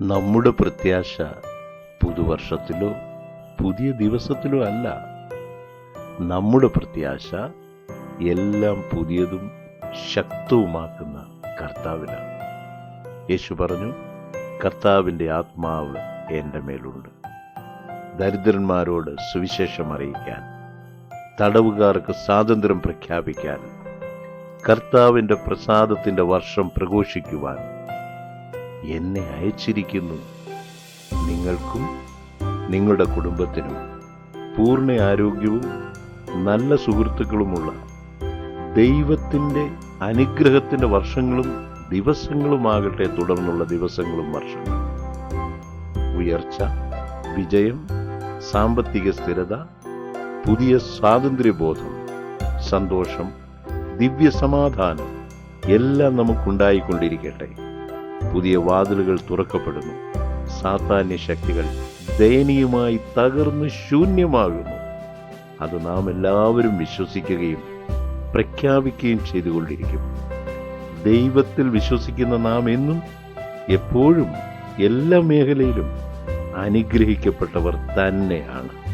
നമ്മുടെ പ്രത്യാശ പുതുവർഷത്തിലോ പുതിയ ദിവസത്തിലോ അല്ല. നമ്മുടെ പ്രത്യാശ എല്ലാം പുതിയതും ശക്തവുമാക്കുന്ന കർത്താവിനാണ് യേശു പറഞ്ഞു കർത്താവിന്റെ ആത്മാവ് എന്റെ മേലുണ്ട്. ദരിദ്രന്മാരോട് സുവിശേഷം അറിയിക്കാൻ തടവുകാർക്ക് സ്വാതന്ത്ര്യം പ്രഖ്യാപിക്കാൻ കർത്താവിന്റെ പ്രസാദത്തിന്റെ വർഷം പ്രഘോഷിക്കുവാൻ എന്നെ അയച്ചിരിക്കുന്നു. നിങ്ങൾക്കും നിങ്ങളുടെ കുടുംബത്തിനും പൂർണ ആരോഗ്യവും നല്ല സുഹൃത്തുക്കളുമുള്ള ദൈവത്തിന്റെ അനുഗ്രഹത്തിന്റെ വർഷങ്ങളും ദിവസങ്ങളുമാകട്ടെ തുടർന്നുള്ള ദിവസങ്ങളും വർഷങ്ങളും. ഉയർച്ച വിജയം സാമ്പത്തിക സ്ഥിരത പുതിയ സ്വാതന്ത്ര്യബോധം സന്തോഷം ദിവ്യസമാധാനം എല്ലാം നമുക്കുണ്ടായിക്കൊണ്ടിരിക്കട്ടെ. പുതിയ വാതിലുകൾ തുറക്കപ്പെടുന്നു. സാത്താന്യ ശക്തികൾ ദയനീയമായി തകർന്ന് ശൂന്യമാകുന്നു. അത് നാം എല്ലാവരും വിശ്വസിക്കുകയും പ്രഖ്യാപിക്കുകയും ചെയ്തുകൊണ്ടിരിക്കും. ദൈവത്തിൽ വിശ്വസിക്കുന്ന നാം എന്നും എപ്പോഴും എല്ലാ മേഖലയിലും അനുഗ്രഹിക്കപ്പെട്ടവർ തന്നെയാണ്.